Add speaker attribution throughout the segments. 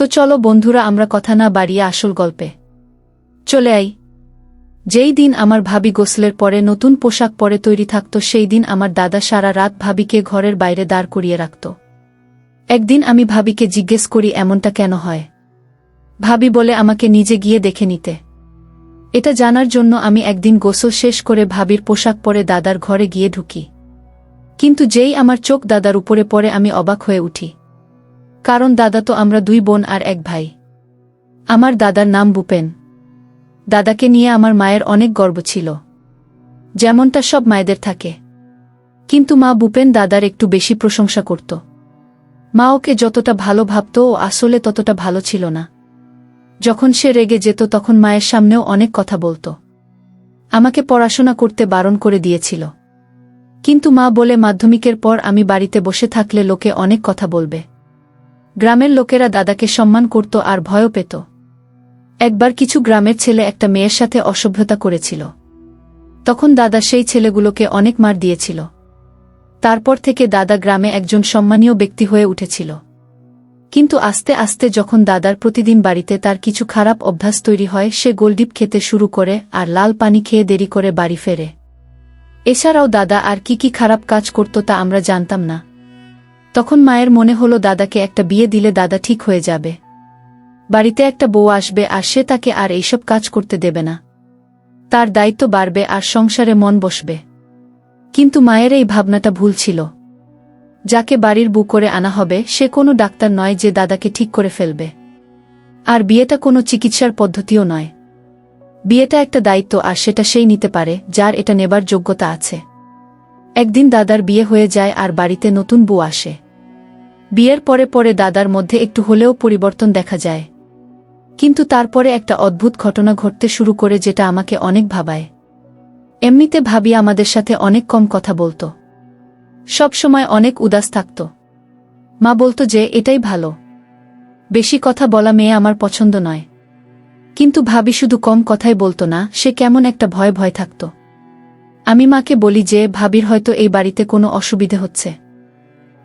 Speaker 1: তো চলো বন্ধুরা, আমরা কথা না বাড়িয়ে আসল গল্পে। চলে আই। যেই দিন আমার ভাবি গোসলের পরে নতুন পোশাক পরে তৈরি থাকত, সেই দিন আমার দাদা সারা রাত ভাবিকে ঘরের বাইরে দাঁড় করিয়ে রাখত। একদিন আমি ভাবিকে জিজ্ঞেস করি, এমনটা কেন হয়? ভাবি বলে, আমাকে নিজে গিয়ে দেখে নিতে। এটা জানার জন্য আমি একদিন গোসল শেষ করে ভাবির পোশাক পরে দাদার ঘরে গিয়ে ঢুকি। কিন্তু যেই আমার চোখ দাদার উপরে পড়ে, আমি অবাক হয়ে উঠি। কারণ দাদা তো আমরা দুই বোন আর এক ভাই। আমার দাদার নাম বুপেন দাদাকে নিয়ে আমার মায়ের অনেক গর্ব ছিল। যেমনটা সব মায়েদের থাকে। কিন্তু মা বুপেন দাদার একটু বেশি প্রশংসা করত। মা ওকে যতটা ভালো ভাবত, ও আসলে ততটা ভালো ছিল না। যখন সে রেগে যেত, তখন মায়ের সামনেও অনেক কথা বলতো। আমাকে পড়াশোনা করতে বারণ করে দিয়েছিল। কিন্তু মা বলে, মাধ্যমিকের পর আমি বাড়িতে বসে থাকলে লোকে অনেক কথা বলবে। গ্রামের লোকেরা দাদাকে সম্মান করত আর ভয়ও পেত। একবার কিছু গ্রামের ছেলে একটা মেয়ের সাথে অসভ্যতা করেছিল। তখন দাদা সেই ছেলেগুলোকে অনেক মার দিয়েছিল। তারপর থেকে দাদা গ্রামে একজন সম্মানীয় ব্যক্তি হয়ে উঠেছিল। কিন্তু আস্তে আস্তে যখন দাদার প্রতিদিন বাড়িতে তার কিছু খারাপ অভ্যাস তৈরি হয়, সে গোলডিপ খেতে শুরু করে আর লাল পানি খেয়ে দেরি করে বাড়ি ফেরে। এছাড়াও দাদা আর কি কি খারাপ কাজ করত তা আমরা জানতাম না। তখন মায়ের মনে হলো দাদাকে একটা বিয়ে দিলে দাদা ঠিক হয়ে যাবে। বাড়িতে একটা বউ আসবে আর সে তাকে আর এইসব কাজ করতে দেবে না। তার দায়িত্ব বাড়বে আর সংসারে মন বসবে। কিন্তু মায়ের এই ভাবনাটা ভুল ছিল। যাকে বাড়ির বু করে আনা হবে, সে কোনো ডাক্তার নয় যে দাদাকে ঠিক করে ফেলবে। আর বিয়েটা কোনো চিকিৎসার পদ্ধতিও নয়। বিয়েটা একটা দায়িত্ব আর সেটা সেই নিতে পারে, যার এটা নেবার যোগ্যতা আছে। একদিন দাদার বিয়ে হয়ে যায় আর বাড়িতে নতুন বউ আসে। বিয়ের পরে পরে দাদার মধ্যে একটু হলেও পরিবর্তন দেখা যায়। কিন্তু তারপরে একটা অদ্ভুত ঘটনা ঘটতে শুরু করে যেটা আমাকে অনেক ভাবায়। এমনিতে ভাবি আমাদের সাথে অনেক কম কথা বলতো। সব সময় অনেক উদাস থাকত। মা বলতো যে, এটাই ভালো। বেশি কথা বলা মেয়ে আমার পছন্দ নয়। কিন্তু ভাবি শুধু কম কথাই বলতো না, সে কেমন একটা ভয় ভয় থাকত। আমি মাকে বলি যে, ভাবির হয়তো এই বাড়িতে কোনো অসুবিধে হচ্ছে।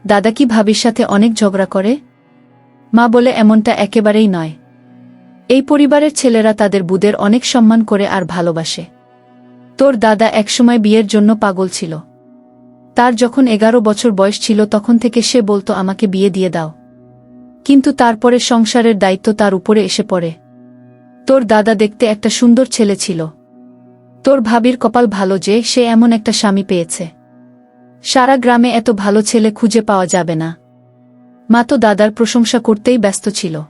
Speaker 1: দাদা কি ভাবির সাথে অনেক ঝগড়া করে? মা বলে, এমনটা একেবারেই নয়। এই পরিবারের ছেলেরা তাদের বুদের অনেক সম্মান করে আর ভালোবাসে। তোর দাদা একসময় বিয়ের জন্য পাগল ছিল। তার যখন এগারো বছর বয়স ছিল, তখন থেকে সে বলতো, আমাকে বিয়ে দিয়ে দাও। কিন্তু তারপরে সংসারের দায়িত্ব তার উপরে এসে পড়ে। তোর দাদা দেখতে একটা সুন্দর ছেলে ছিল। তোর ভাবির কপাল ভালো যে, সে এমন একটা স্বামী পেয়েছে। সারা গ্রামে এত ভালো ছেলে খুঁজে পাওয়া যাবে না। মা তো দাদার প্রশংসা করতেই ব্যস্ত ছিল।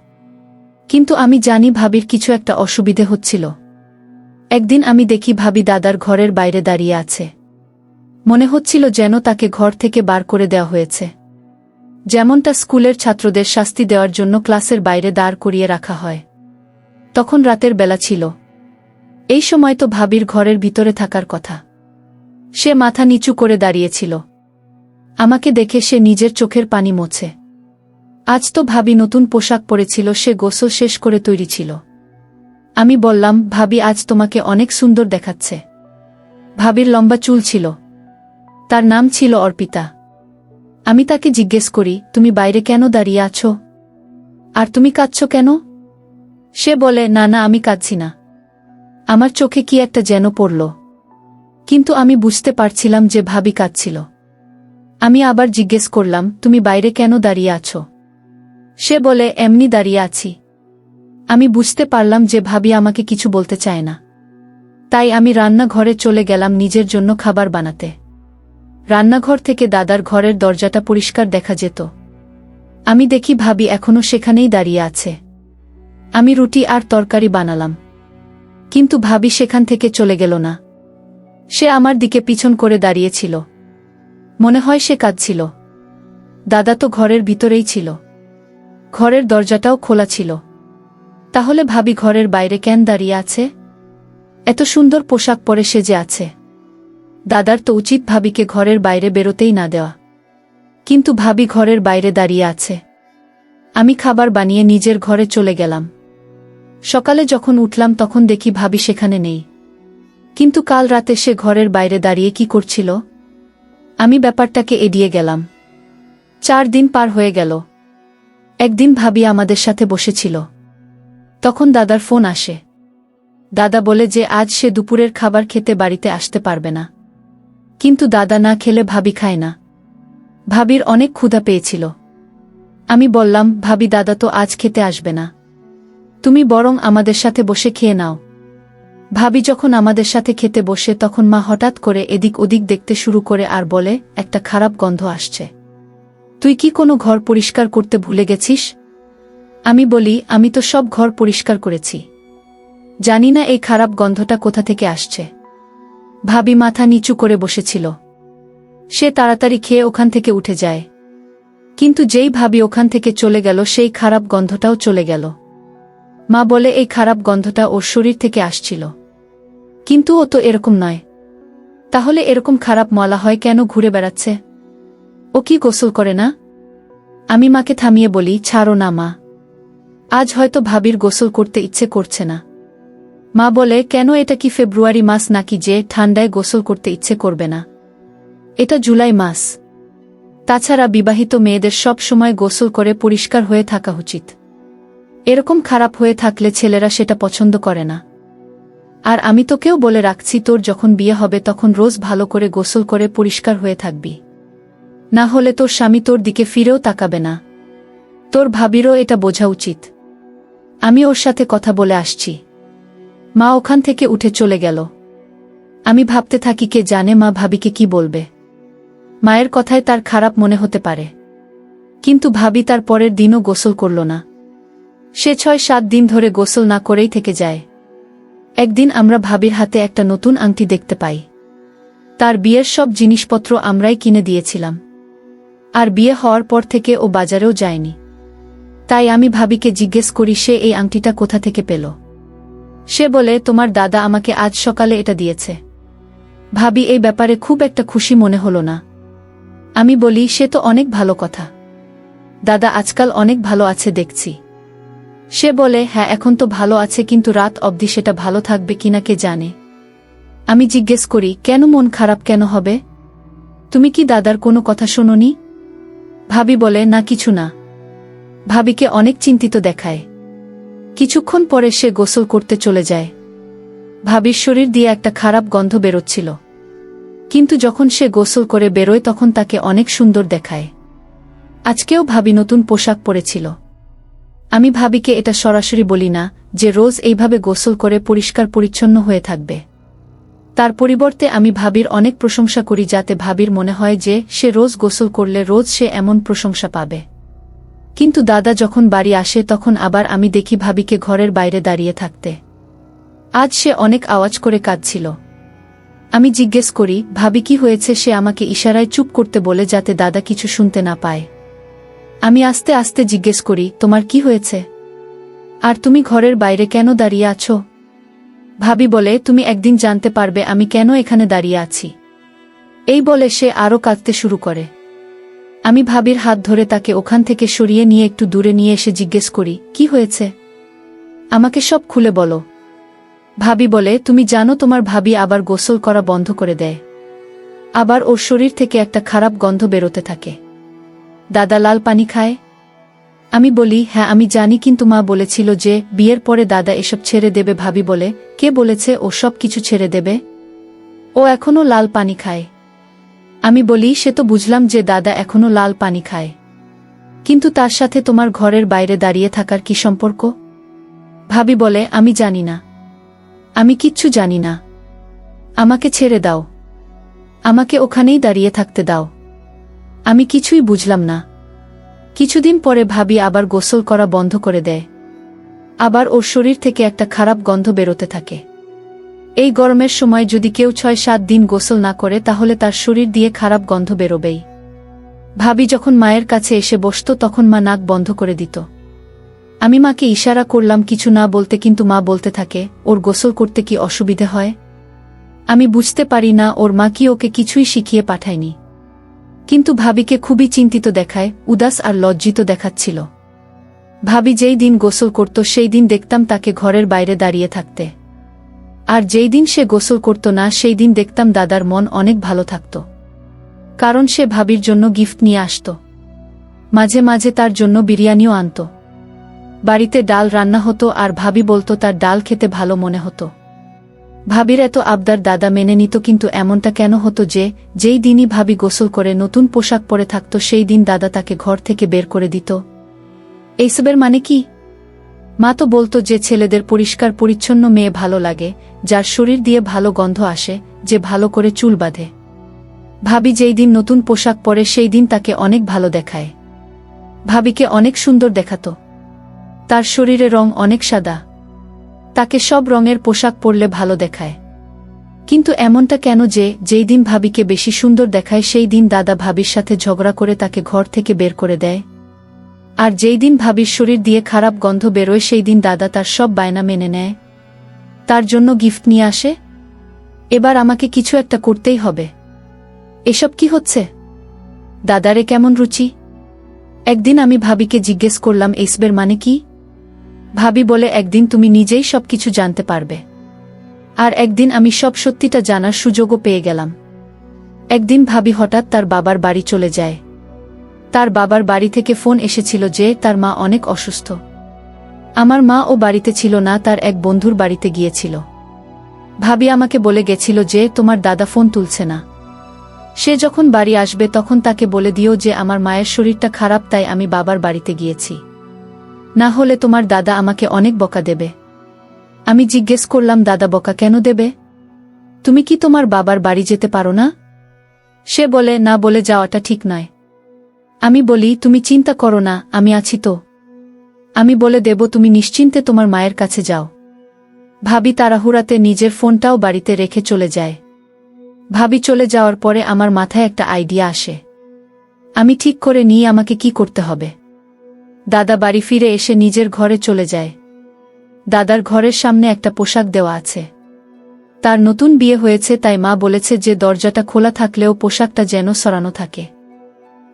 Speaker 1: কিন্তু আমি জানি ভাবির কিছু একটা অসুবিধে হচ্ছিল। একদিন আমি দেখি ভাবি দাদার ঘরের বাইরে দাঁড়িয়ে আছে। মনে হচ্ছিল যেন তাকে ঘর থেকে বার করে দেওয়া হয়েছে। যেমনটা স্কুলের ছাত্রদের শাস্তি দেওয়ার জন্য ক্লাসের বাইরে দাঁড় করিয়ে রাখা হয়। তখন রাতের বেলা ছিল। এই সময় তো ভাবির ঘরের ভিতরে থাকার কথা। সে মাথা নিচু করে দাঁড়িয়েছিল। আমাকে দেখে সে নিজের চোখের পানি মোছে। আজ তো ভাবি নতুন পোশাক পরেছিল, সে গোসল শেষ করে তৈরি ছিল। আমি বললাম, ভাবি, আজ তোমাকে অনেক সুন্দর দেখাচ্ছে। ভাবির লম্বা চুল ছিল। তার নাম ছিল অর্পিতা। আমি তাকে জিজ্ঞেস করি, তুমি বাইরে কেন দাঁড়িয়ে আছো? আর তুমি কাঁদছ কেন? সে বলে, না না, আমি কাঁদছি না। আমার চোখে কি একটা যেন পড়ল। কিন্তু আমি বুঝতে পারছিলাম যে ভাবি কাঁদছিল। আমি আবার জিজ্ঞেস করলাম, তুমি বাইরে কেন দাঁড়িয়ে আছো? সে বলে, এমনি দাঁড়িয়ে আছি। আমি বুঝতে পারলাম যে ভাবি আমাকে কিছু বলতে চায় না। তাই আমি রান্নাঘরে চলে গেলাম নিজের জন্য খাবার বানাতে। রান্নাঘর থেকে দাদার ঘরের দরজাটা পরিষ্কার দেখা যেত। আমি দেখি ভাবি এখনও সেখানেই দাঁড়িয়ে আছে। আমি রুটি আর তরকারি বানালাম। কিন্তু ভাবি সেখান থেকে চলে গেল না। সে আমার দিকে পিছন করে দাঁড়িয়েছিল। মনে হয় সে কাঁদছিল। দাদা তো ঘরের ভিতরেই ছিল। ঘরের দরজাটাও খোলা ছিল। তাহলে ভাবি ঘরের বাইরে কেন দাঁড়িয়ে আছে? এত সুন্দর পোশাক পরে সেজে আছে। দাদার তো উচিত ভাবিকে ঘরের বাইরে বেরোতেই না দেওয়া। কিন্তু ভাবি ঘরের বাইরে দাঁড়িয়ে আছে। আমি খাবার বানিয়ে নিজের ঘরে চলে গেলাম। সকালে যখন উঠলাম তখন দেখি ভাবি সেখানে নেই। কিন্তু কাল রাতে সে ঘরের বাইরে দাঁড়িয়ে কি করছিল? আমি ব্যাপারটাকে এড়িয়ে গেলাম। চার দিন পার হয়ে গেল। একদিন ভাবি আমাদের সাথে বসেছিল। তখন দাদার ফোন আসে। দাদা বলে যে আজ সে দুপুরের খাবার খেতে বাড়িতে আসতে পারবে না। কিন্তু দাদা না খেলে ভাবি খায় না। ভাবির অনেক ক্ষুধা পেয়েছিল। আমি বললাম, ভাবি, দাদা তো আজ খেতে আসবে না। তুমি বরং আমাদের সাথে বসে খেয়ে নাও। ভাবি যখন আমাদের সাথে খেতে বসে তখন মা হঠাৎ করে এদিক ওদিক দেখতে শুরু করে আর বলে, একটা খারাপ গন্ধ আসছে। তুই কি কোনো ঘর পরিষ্কার করতে ভুলে গেছিস? আমি বলি, আমি তো সব ঘর পরিষ্কার করেছি। জানি না এই খারাপ গন্ধটা কোথা থেকে আসছে। ভাবি মাথা নিচু করে বসেছিল। সে তাড়াতাড়ি খেয়ে ওখান থেকে উঠে যায়। কিন্তু যেই ভাবি ওখান থেকে চলে গেল, সেই খারাপ গন্ধটাও চলে গেল। মা বলে, এই খারাপ গন্ধটা ওর শরীর থেকে আসছিল। কিন্তু ও তো এরকম নয়। তাহলে এরকম খারাপ মলা হয় কেন ঘুরে বেড়াচ্ছে? ও কি গোসল করে না? আমি মাকে থামিয়ে বলি, ছাড়ো না মা। আজ হয়তো ভাবির গোসল করতে ইচ্ছে করছে না। মা বলে, কেন এটা কি ফেব্রুয়ারি মাস নাকি যে ঠান্ডায় গোসল করতে ইচ্ছে করবে না? এটা জুলাই মাস। তাছাড়া বিবাহিত মেয়েদের সব সময় গোসল করে পরিষ্কার হয়ে থাকা উচিত। এরকম খারাপ হয়ে থাকলে ছেলেরা সেটা পছন্দ করে না। আর আমি তোকেও বলে রাখছি, তোর যখন বিয়ে হবে তখন রোজ ভালো করে গোসল করে পরিষ্কার হয়ে থাকবি। না হলে তোর স্বামী তোর দিকে ফিরেও তাকাবে না। তোর ভাবিরও এটা বোঝা উচিত। আমি ওর সাথে কথা বলে আসছি। মা ওখান থেকে উঠে চলে গেল। আমি ভাবতে থাকি কে জানে মা ভাবিকে কি বলবে। মায়ের কথায় তার খারাপ মনে হতে পারে। কিন্তু ভাবি তার পরের দিনও গোসল করল না। সে ছয় সাত দিন ধরে গোসল না করেই থেকে যায়। একদিন আমরা ভাবির হাতে একটা নতুন আংটি দেখতে পাই। তার বিয়ের সব জিনিসপত্র আমরাই কিনে দিয়েছিলাম। আর বিয়ে হওয়ার পর থেকে ও বাজারেও যায়নি। তাই আমি ভাবিকে জিজ্ঞেস করি, সে এই আংটিটা কোথা থেকে পেল? সে বলে, তোমার দাদা আমাকে আজ সকালে এটা দিয়েছে। ভাবি, এই ব্যাপারে খুব একটা খুশি মনে হলো না। আমি বলি, সে তো অনেক ভালো কথা। দাদা আজকাল অনেক ভালো আছে, দেখছি। সে বলে হ্যাঁ এখন তো ভালো আছে, কিন্তু রাত অবধি সেটা ভালো থাকবে কিনা কে জানে? আমি জিজ্ঞেস করি, কেন মন খারাপ কেন হবে? তুমি কি দাদার কোনো কথা শোনোনি? ভাবি বলে, না, কিছু না। ভাবিকে অনেক চিন্তিত দেখায়। কিছুক্ষণ পরে সে গোসল করতে চলে যায়। ভাবির শরীর দিয়ে একটা খারাপ গন্ধ বেরোচ্ছিল। কিন্তু যখন সে গোসল করে বেরোয়, তখন তাকে অনেক সুন্দর দেখায়। আজকেও ভাবি নতুন পোশাক পরেছিল। আমি ভাবিকে এটা সরাসরি বলি না, যে রোজ এইভাবে গোসল করে পরিষ্কার পরিচ্ছন্ন হয়ে থাকবে। তার পরিবর্তে আমি ভাবির অনেক প্রশংসা করি যাতে ভাবির মনে হয় যে সে রোজ গোসল করলে রোজ সে এমন প্রশংসা পাবে। কিন্তু দাদা যখন বাড়ি আসে তখন আবার আমি দেখি ভাবিকে ঘরের বাইরে দাঁড়িয়ে থাকতে। আজ সে অনেক আওয়াজ করে কাঁদছিল। আমি জিজ্ঞেস করি, ভাবি, কি হয়েছে? সে আমাকে ইশারায় চুপ করতে বলে যাতে দাদা কিছু শুনতে না পায়। আমি আস্তে আস্তে জিজ্ঞেস করি, তোমার কি হয়েছে? আর তুমি ঘরের বাইরে কেন দাঁড়িয়ে আছো? ভাবি বলে, তুমি একদিন জানতে পারবে আমি কেন এখানে দাঁড়িয়ে আছি। এই বলে সে আরও কাঁদতে শুরু করে। আমি ভাবির হাত ধরে তাকে ওখান থেকে সরিয়ে নিয়ে একটু দূরে নিয়ে এসে জিজ্ঞেস করি, কি হয়েছে? আমাকে সব খুলে বলো। ভাবি বলে, তুমি জানো তোমার ভাবি আবার গোসল করা বন্ধ করে দেয়। আবার ওর শরীর থেকে একটা খারাপ গন্ধ বেরোতে থাকে। দাদা লাল পানি খায়? আমি বলি হ্যাঁ আমি জানি, কিন্তু মা বলেছিল যে, বিয়ের পরে দাদা এসব ছেড়ে দেবে ভাবি বলে। কে বলেছে, ও সব কিছু ছেড়ে দেবে? ও এখনও লাল পানি খায়। আমি বলি, সে তো বুঝলাম যে দাদা এখনও লাল পানি খায়। কিন্তু তার সাথে তোমার ঘরের বাইরে দাঁড়িয়ে থাকার কি সম্পর্ক? ভাবি বলে, আমি জানি না। আমি কিচ্ছু জানি না। আমাকে ছেড়ে দাও। আমাকে ওখানেই দাঁড়িয়ে থাকতে দাও। আমি কিছুই বুঝলাম না। কিছুদিন পরে ভাবি আবার গোসল করা বন্ধ করে দেয়। আবার ওর শরীর থেকে একটা খারাপ গন্ধ বেরোতে থাকে। এই গরমের সময় যদি কেউ ছয় সাত দিন গোসল না করে তাহলে তার শরীর দিয়ে খারাপ গন্ধ বেরোবেই। ভাবি যখন মায়ের কাছে এসে বসত তখন মা নাক বন্ধ করে দিত। আমি মাকে ইশারা করলাম কিছু না বলতে কিন্তু মা বলতে থাকে, ওর গোসল করতে কি অসুবিধে হয়? আমি বুঝতে পারি না ওর মা কি ওকে কিছুই শিখিয়ে পাঠায়নি। কিন্তু ভাবিকে খুবই চিন্তিত দেখায়, উদাস আর লজ্জিত দেখাচ্ছিল। ভাবি যেই দিন গোসল করত সেই দিন দেখতাম তাকে ঘরের বাইরে দাঁড়িয়ে থাকতে। আর যেই দিন সে গোসল করত না সেই দিন দেখতাম দাদার মন অনেক ভালো থাকত। কারণ সে ভাবির জন্য গিফট নিয়ে আসত। মাঝে মাঝে তার জন্য বিরিয়ানিও আনত। বাড়িতে ডাল রান্না হতো আর ভাবি বলতো তার ডাল খেতে ভালো মনে হতো। ভাবির এত আবদার দাদা মেনে নিত কিন্তু এমনটা কেন হতো যে, যেই দিনই ভাবি গোসল করে নতুন পোশাক পরে থাকত, সেই দিন দাদা তাকে ঘর থেকে বের করে দিত। এইসবের মানে কি? মা তো বলতো যে, ছেলেদের পরিষ্কার পরিচ্ছন্ন মেয়ে ভালো লাগে, যার শরীর দিয়ে ভালো গন্ধ আসে, যে ভালো করে চুল বাঁধে। ভাবি যেই দিন নতুন পোশাক পরে, সেই দিন তাকে অনেক ভালো দেখায়। ভাবিকে অনেক সুন্দর দেখাতো। তার শরীরে রং অনেক সাদা। তাকে সব রঙের পোশাক পরলে ভালো দেখায়। কিন্তু এমনটা কেন যে, যেই দিন ভাবিকে বেশি সুন্দর দেখায়, সেই দিন দাদা ভাবির সাথে ঝগড়া করে তাকে ঘর থেকে বের করে দেয়। আর যেই দিন ভাবির শরীর দিয়ে খারাপ গন্ধ বেরোয়, সেই দিন দাদা তার সব বায়না মেনে নেয়। তার জন্য গিফট নিয়ে আসে। এবার আমাকে কিছু একটা করতেই হবে। এসব কি হচ্ছে? দাদারে কেমন রুচি? একদিন আমি ভাবিকে জিজ্ঞেস করলাম এইসবের মানে কি? ভাবি বলে একদিন তুমি নিজেই সবকিছু জানতে পারবে। আর একদিন আমি সব সত্যিটা জানার সুযোগও পেয়ে গেলাম। একদিন ভাবি হঠাৎ তার বাবার বাড়ি চলে যায়। তার বাবার বাড়ি থেকে ফোন এসেছিল যে তার মা অনেক অসুস্থ। আমার মা ও বাড়িতে ছিল না, তার এক বন্ধুর বাড়িতে গিয়েছিল। ভাবি আমাকে বলে গেছিল যে তোমার দাদা ফোন তুলছে না। সে যখন বাড়ি আসবে তখন তাকে বলে দিও যে আমার মায়ের শরীরটা খারাপ, তাই আমি বাবার বাড়িতে গিয়েছি। না হলে তোমার দাদা আমাকে অনেক বকা দেবে। আমি জিজ্ঞেস করলাম, দাদা বকা কেন দেবে? তুমি কি তোমার বাবার বাড়ি যেতে পারো না? সে বলে, না বলে যাওয়াটা ঠিক নয়। আমি বলি, তুমি চিন্তা করো না, আমি আছি তো। আমি বলে দেব, তুমি নিশ্চিন্তে তোমার মায়ের কাছে যাও। ভাবি তাড়াহুড়াতে নিজের ফোনটাও বাড়িতে রেখে চলে যায়। ভাবি চলে যাওয়ার পরে আমার মাথায় একটা আইডিয়া আসে। আমি ঠিক করে নিয়ে আমাকে কি করতে হবে। দাদা বাড়ি ফিরে এসে নিজের ঘরে চলে যায়। দাদার ঘরের সামনে একটা পোশাক দেওয়া আছে। তার নতুন বিয়ে হয়েছে তাই মা বলেছে যে দরজাটা খোলা থাকলেও পোশাকটা যেন সরানো থাকে।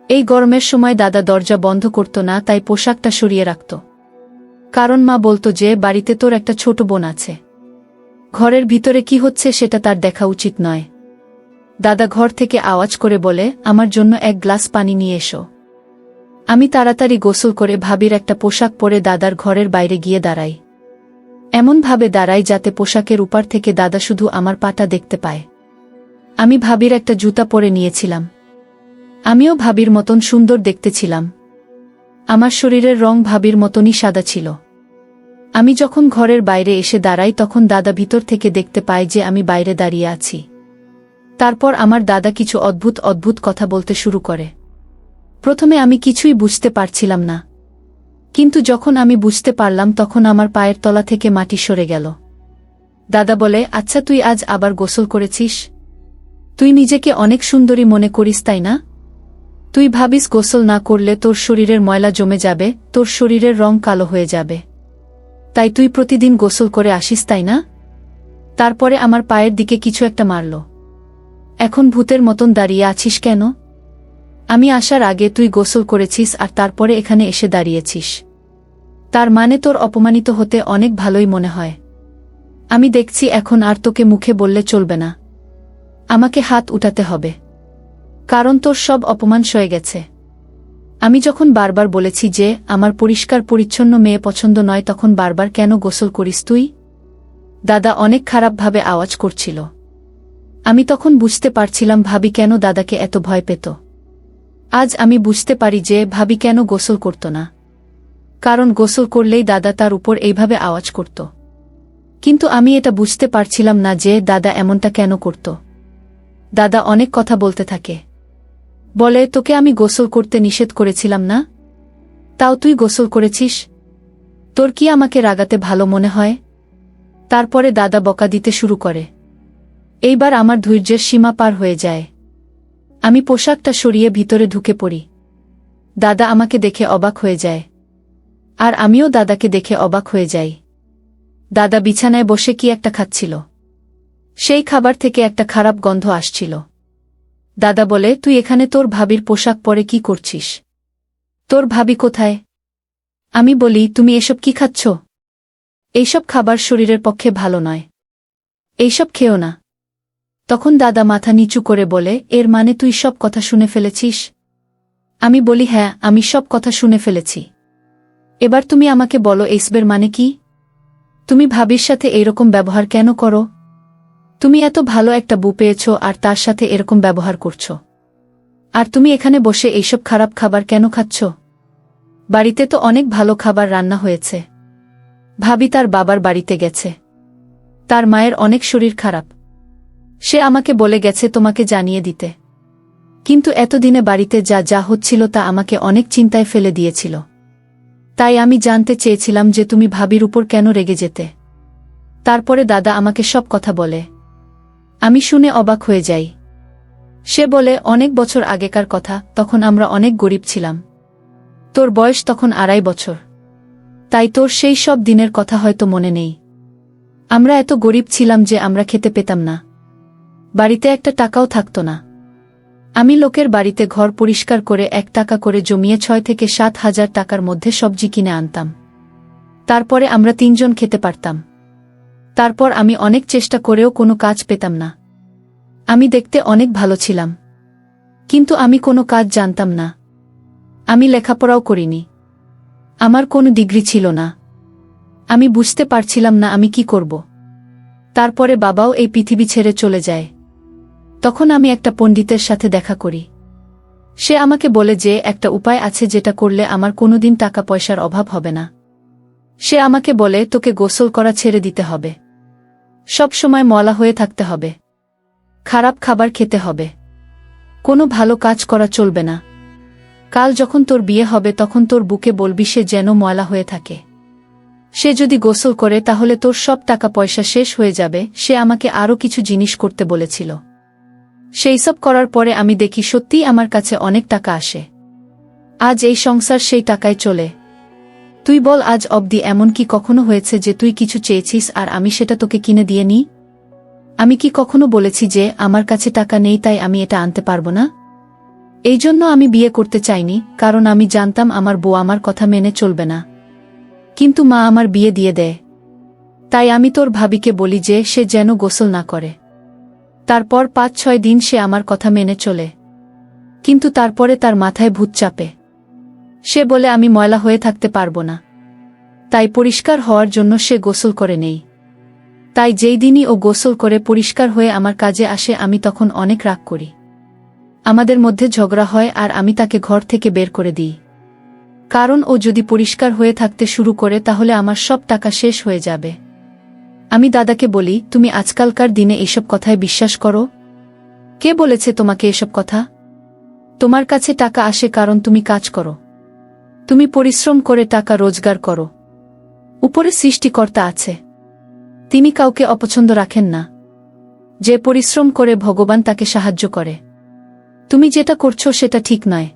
Speaker 1: এই গরমের সময় দাদা দরজা বন্ধ করত না, তাই পোশাকটা সরিয়ে রাখত। কারণ মা বলতো যে, বাড়িতে তোর একটা ছোট বোন আছে। ঘরের ভিতরে কি হচ্ছে সেটা তার দেখা উচিত নয়। দাদা ঘর থেকে আওয়াজ করে বলে, আমার জন্য এক গ্লাস পানি নিয়ে এসো। আমি তাড়াতাড়ি গোসল করে ভাবির একটা পোশাক পরে দাদার ঘরের বাইরে গিয়ে দাঁড়াই। এমনভাবে দাঁড়াই যাতে পোশাকের উপার থেকে দাদা শুধু আমার পাটা দেখতে পায়। আমি ভাবির একটা জুতা পরে নিয়েছিলাম। আমিও ভাবির মতন সুন্দর দেখতে ছিলাম আমার শরীরের রং ভাবির মতনই সাদা ছিল। আমি যখন ঘরের বাইরে এসে দাঁড়াই তখন দাদা ভিতর থেকে দেখতে পায় যে আমি বাইরে দাঁড়িয়ে আছি। তারপর আমার দাদা কিছু অদ্ভুত অদ্ভুত কথা বলতে শুরু করে। প্রথমে আমি কিছুই বুঝতে পারছিলাম না। কিন্তু যখন আমি বুঝতে পারলাম, তখন আমার পায়ের তলা থেকে মাটি সরে গেল। দাদা বলে আচ্ছা তুই আজ আবার গোসল করেছিস? তুই নিজেকে অনেক সুন্দরী মনে করিস, তাই না? তুই ভাবিস গোসল না করলে তোর শরীরের ময়লা জমে যাবে, তোর শরীরের রং কালো হয়ে যাবে। তাই তুই প্রতিদিন গোসল করে আসিস, তাই না? তারপরে আমার পায়ের দিকে কিছু একটা মারল। এখন ভূতের মতন দাঁড়িয়ে আছিস কেন? আমি আসার আগে তুই গোসল করেছিস আর তারপরে এখানে এসে দাঁড়িয়েছিস। তার মানে তোর অপমানিত হতে অনেক ভালোই মনে হয়। আমি দেখছি এখন আর তোকে মুখে বললে চলবে না। আমাকে হাত উঠাতে হবে। কারণ তোর সব অপমান সয়ে গেছে। আমি যখন বারবার বলেছি যে, আমার পরিষ্কার পরিচ্ছন্ন মেয়ে পছন্দ নয়, তখন বারবার কেন গোসল করিস তুই? দাদা অনেক খারাপভাবে আওয়াজ করছিল। আমি তখন বুঝতে পারছিলাম ভাবি কেন দাদাকে এত ভয় পেত। আজ আমি বুঝতে পারি যে ভাবি কেন গোসল করত না। কারণ গোসল করলেই দাদা তার উপর এইভাবে আওয়াজ করত। কিন্তু আমি এটা বুঝতে পারছিলাম না যে দাদা এমনটা কেন করত। দাদা অনেক কথা বলতে থাকে। বলে, তোকে আমি গোসল করতে নিষেধ করেছিলাম না? তাও তুই গোসল করেছিস? তোর কি আমাকে রাগাতে ভালো মনে হয়? তারপরে দাদা বকা দিতে শুরু করে। এইবার আমার ধৈর্যের সীমা পার হয়ে যায়। আমি পোশাকটা সরিয়ে ভিতরে ঢুকে পড়ি। দাদা আমাকে দেখে অবাক হয়ে যায়। আর আমিও দাদাকে দেখে অবাক হয়ে যাই। দাদা বিছানায় বসে কি একটা খাচ্ছিল? সেই খাবার থেকে একটা খারাপ গন্ধ আসছিল। দাদা বলে, তুই এখানে তোর ভাবির পোশাক পরে কি করছিস? তোর ভাবি কোথায়? আমি বলি, তুমি এসব কি খাচ্ছ? এইসব খাবার শরীরের পক্ষে ভালো নয়। এইসব খেও না। তখন দাদা মাথা নিচু করে বলে, এর মানে তুই সব কথা শুনে ফেলেছিস? আমি বলি হ্যাঁ আমি সব কথা শুনে ফেলেছি। এবার তুমি আমাকে বলো, এইসবের মানে কি? তুমি ভাবির সাথে এরকম ব্যবহার কেন করো? তুমি এত ভালো একটা বু পেয়েছ আর তার সাথে এরকম ব্যবহার করছ। আর তুমি এখানে বসে এইসব খারাপ খাবার কেন খাচ্ছ? বাড়িতে তো অনেক ভালো খাবার রান্না হয়েছে। ভাবি তার বাবার বাড়িতে গেছে। তার মায়ের অনেক শরীর খারাপ। সে আমাকে বলে গেছে তোমাকে জানিয়ে দিতে। কিন্তু এতদিনে বাড়িতে যা যা হচ্ছিল তা আমাকে অনেক চিন্তায় ফেলে দিয়েছিল। তাই আমি জানতে চেয়েছিলাম যে তুমি ভাবির উপর কেন রেগে যেতে। তারপরে দাদা আমাকে সব কথা বলে। আমি শুনে অবাক হয়ে যাই। সে বলে, অনেক বছর আগেকার কথা, তখন আমরা অনেক গরিব ছিলাম। তোর বয়স তখন আড়াই বছর। তাই তোর সেই সব দিনের কথা হয়তো মনে নেই। আমরা এত গরিব ছিলাম যে আমরা খেতে পেতাম না। বাড়িতে একটা টাকাও থাকত না। আমি লোকের বাড়িতে ঘর পরিষ্কার করে এক টাকা করে জমিয়ে ছয় থেকে সাত হাজার টাকার মধ্যে সবজি কিনে আনতাম। তারপরে আমরা তিনজন খেতে পারতাম। তারপর আমি অনেক চেষ্টা করেও কোনো কাজ পেতাম না। আমি দেখতে অনেক ভালো ছিলাম। কিন্তু আমি কোনো কাজ জানতাম না। আমি লেখাপড়াও করিনি। আমার কোনো ডিগ্রি ছিল না। আমি বুঝতে পারছিলাম না আমি কি করব। তারপরে বাবাও এই পৃথিবী ছেড়ে চলে যায়। তখন আমি একটা পণ্ডিতের সাথে দেখা করি। সে আমাকে বলে যে, একটা উপায় আছে যেটা করলে আমার কোনোদিন টাকা পয়সার অভাব হবে না। সে আমাকে বলে, তোকে গোসল করা ছেড়ে দিতে হবে। সব সময় মলা হয়ে থাকতে হবে। খারাপ খাবার খেতে হবে। কোনো ভালো কাজ করা চলবে না। কাল যখন তোর বিয়ে হবে, তখন তোর বুকে বলবি সে যেন ময়লা হয়ে থাকে। সে যদি গোসল করে, তাহলে তোর সব টাকা পয়সা শেষ হয়ে যাবে, সে আমাকে আরও কিছু জিনিস করতে বলেছিল। সেই সব করার পরে আমি দেখি সত্যিই আমার কাছে অনেক টাকা আসে। আজ এই সংসার সেই টাকায় চলে। তুই বল, আজ অবধি এমন কি কখনো হয়েছে যে তুই কিছু চেয়েছিস আর আমি সেটা তোকে কিনে দিয়ে নি? আমি কি কখনো বলেছি যে আমার কাছে টাকা নেই তাই আমি এটা আনতে পারব না? এই জন্য আমি বিয়ে করতে চাইনি, কারণ আমি জানতাম আমার বউ আমার কথা মেনে চলবে না। কিন্তু মা আমার বিয়ে দিয়ে দেয়। তাই আমি তোর ভাবিকে বলি যে সে যেন গোসল না করে। তারপর পাঁচ, ছয় দিন সে আমার কথা মেনে চলে। কিন্তু তারপরে তার মাথায় ভূত চাপে। সে বলে, আমি ময়লা হয়ে থাকতে পারব না। তাই পরিষ্কার হওয়ার জন্য সে গোসল করে নেই। তাই যেই দিনই ও গোসল করে পরিষ্কার হয়ে আমার কাজে আসে, আমি তখন অনেক রাগ করি। আমাদের মধ্যে ঝগড়া হয় আর আমি তাকে ঘর থেকে বের করে দিই। কারণ ও যদি পরিষ্কার হয়ে থাকতে শুরু করে, তাহলে আমার সব টাকা শেষ হয়ে যাবে। আমি দাদাকে বলি, তুমি আজকালকার দিনে এসব কথায় বিশ্বাস করো? কে বলেছে তোমাকে এসব কথা? তোমার কাছে টাকা আসে কারণ তুমি কাজ করো। তুমি পরিশ্রম করে টাকা রোজগার করো। উপরে সৃষ্টিকর্তা আছে। তিনি কাউকে অপছন্দ রাখেন না। যে পরিশ্রম করে ভগবান তাকে সাহায্য করে। তুমি যেটা করছ সেটা ঠিক নয়।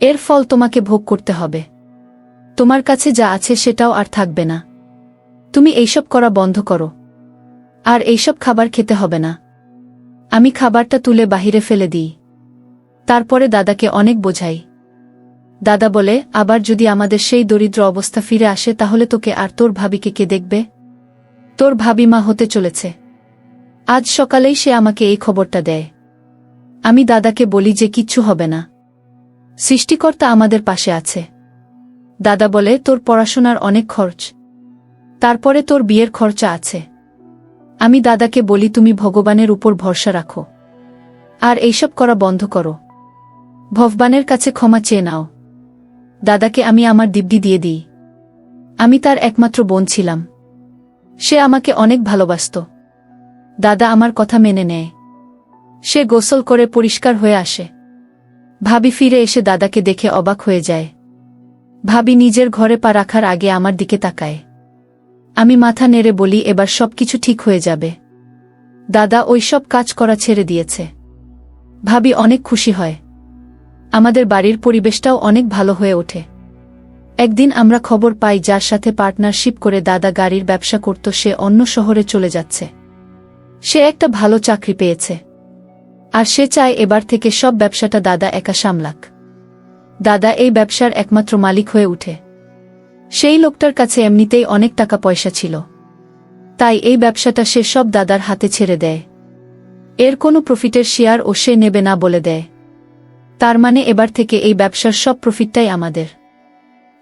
Speaker 1: এর ফল তোমাকে ভোগ করতে হবে। তোমার কাছে যা আছে সেটাও আর থাকবে না। তুমি এইসব করা বন্ধ করো। আর এইসব খাবার খেতে হবে না। আমি খাবারটা তুলে বাহিরে ফেলে দিই। তারপরে দাদাকে অনেক বোঝাই। দাদা বলে, আবার যদি আমাদের সেই দরিদ্র অবস্থা ফিরে আসে, তাহলে তোকে আর তোর ভাবিকে কে দেখবে? তোর ভাবি মা হতে চলেছে। আজ সকালেই সে আমাকে এই খবরটা দেয়। আমি দাদাকে বলি যে কিচ্ছু হবে না। সৃষ্টিকর্তা আমাদের পাশে আছে। দাদা বলে, তোর পড়াশোনার অনেক খরচ। তারপরে তোর বিয়ের খরচা আছে। আমি দাদাকে বলি, তুমি ভগবানের উপর ভরসা রাখো। আর এইসব করা বন্ধ করো। ভগবানের কাছে ক্ষমা চেয়ে নাও। দাদাকে আমি আমার দিব্যি দিয়ে দিই। আমি তার একমাত্র বোন ছিলাম। সে আমাকে অনেক ভালোবাসত। দাদা আমার কথা মেনে নেয়। সে গোসল করে পরিষ্কার হয়ে আসে। ভাবি ফিরে এসে দাদাকে দেখে অবাক হয়ে যায়। ভাবি নিজের ঘরে পা রাখার আগে আমার দিকে তাকায়। আমি মাথা নেড়ে বলি, এবার সবকিছু ঠিক হয়ে যাবে। দাদা ওই সব কাজ করা ছেড়ে দিয়েছে। ভাবি অনেক খুশি হয়। আমাদের বাড়ির পরিবেশটাও অনেক ভালো হয়ে ওঠে। একদিন আমরা খবর পাই, যার সাথে পার্টনারশিপ করে দাদা গাড়ির ব্যবসা করত, সে অন্য শহরে চলে যাচ্ছে। সে একটা ভালো চাকরি পেয়েছে। আর সে চায় এবার থেকে সব ব্যবসাটা দাদা একা সামলাক। দাদা এই ব্যবসার একমাত্র মালিক হয়ে উঠে। সেই লোকটার কাছে এমনিতেই অনেক টাকা পয়সা ছিল। তাই এই ব্যবসাটা সে সব দাদার হাতে ছেড়ে দেয়। এর কোনো প্রফিটের শেয়ার ও সে নেবে না বলে দেয়। তার মানে এবার থেকে এই ব্যবসার সব প্রফিটটাই আমাদের।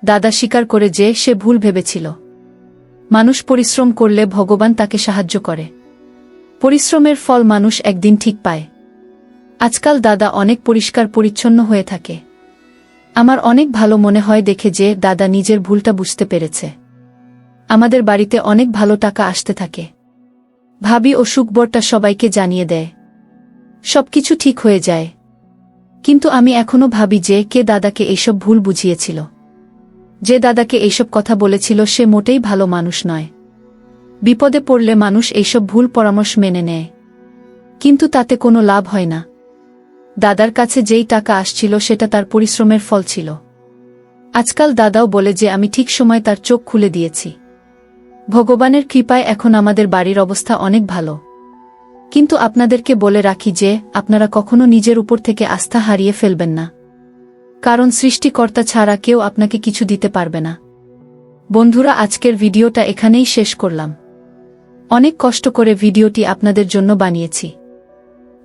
Speaker 1: দাদা স্বীকার করে যে সে ভুল ভেবেছিল। মানুষ পরিশ্রম করলে ভগবান তাকে সাহায্য করে। পরিশ্রমের ফল মানুষ একদিন ঠিক পায়। আজকাল দাদা অনেক পরিষ্কার পরিচ্ছন্ন হয়ে থাকে। আমার অনেক ভালো মনে হয় দেখে যে দাদা নিজের ভুলটা বুঝতে পেরেছে। আমাদের বাড়িতে অনেক ভালো টাকা আসতে থাকে। ভাবি ও সুখবরটা সবাইকে জানিয়ে দেয়। সবকিছু ঠিক হয়ে যায়। কিন্তু আমি এখনও ভাবি যে কে দাদাকে এইসব ভুল বুঝিয়েছিল। যে দাদাকে এইসব কথা বলেছিল সে মোটেই ভালো মানুষ নয়। বিপদে পড়লে মানুষ এইসব ভুল পরামর্শ মেনে নেয়। কিন্তু তাতে কোনো লাভ হয় না। দাদার কাছে যেই টাকা আসছিল সেটা তার পরিশ্রমের ফল ছিল। আজকাল দাদাও বলে যে আমি ঠিক সময় তার চোখ খুলে দিয়েছি। ভগবানের কৃপায় এখন আমাদের বাড়ির অবস্থা অনেক ভালো। কিন্তু আপনাদেরকে বলে রাখি যে, আপনারা কখনো নিজের উপর থেকে আস্থা হারিয়ে ফেলবেন না। কারণ সৃষ্টিকর্তা ছাড়া কেউ আপনাকে কিছু দিতে পারবে না। বন্ধুরা, আজকের ভিডিওটা এখানেই শেষ করলাম। অনেক কষ্ট করে ভিডিওটি আপনাদের জন্য বানিয়েছি।